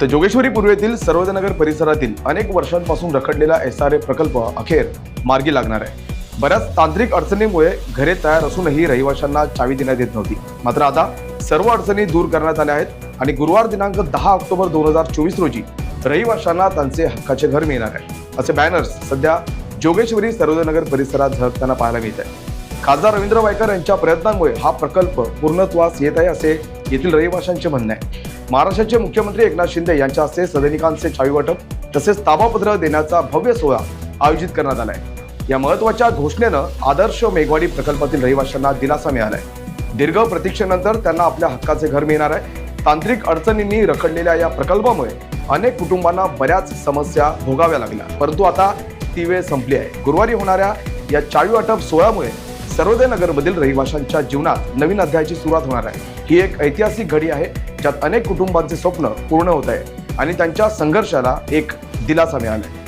तर जोगेश्वरी पूर्वेतील सर्वजनगर परिसरातील अनेक वर्षांपासून रखडलेला एस आर ए प्रकल्प अखेर मार्गी लागणार आहे. बऱ्याच तांत्रिक अडचणीमुळे घरे तयार असूनही रहिवाशांना चावी देण्यात येत नव्हती. मात्र आता सर्व अडचणी दूर करण्यात आल्या आहेत आणि गुरुवार दिनांक दहा ऑक्टोबर दोन हजार चोवीस रोजी रहिवाशांना त्यांचे हक्काचे घर मिळणार आहे. असे बॅनर्स सध्या जोगेश्वरी सर्वोदयनगर परिसरात झळकताना पाहायला मिळत आहे खासदार रवींद्र वायकर यांच्या प्रयत्नांमुळे हा प्रकल्प पूर्णत्वास येत आहे असे येथील रहिवाशांचे म्हणणे आहे. महाराष्ट्राचे मुख्यमंत्री एकनाथ शिंदे यांच्या हस्ते सदनिकांचे चावी वाटप तसेच ताबापत्र देण्याचा भव्य सोहळा आयोजित करण्यात आलाय. या महत्त्वाच्या घोषणेनं आदर्श मेघवाडी प्रकल्पातील रहिवाशांना दिलासा मिळालाय. दीर्घ प्रतीक्षेनंतर त्यांना आपल्या हक्काचे घर मिळणार आहे. तांत्रिक अडचणींनी रखडलेल्या या प्रकल्पामुळे अनेक कुटुंबांना बऱ्याच समस्या भोगाव्या लागल्या. परंतु आता ती वेळ संपली आहे. गुरुवारी होणाऱ्या या चाळी वाटप सोहळ्यामुळे सर्वोदय नगरमधील रहिवाशांच्या जीवनात नवीन अध्यायाची सुरुवात होणार आहे. ही एक ऐतिहासिक घडी आहे. ज्यात अनेक कुटुंबांचे स्वप्न पूर्ण होत आहे आणि त्यांच्या संघर्षाला एक दिलासा मिळाला आहे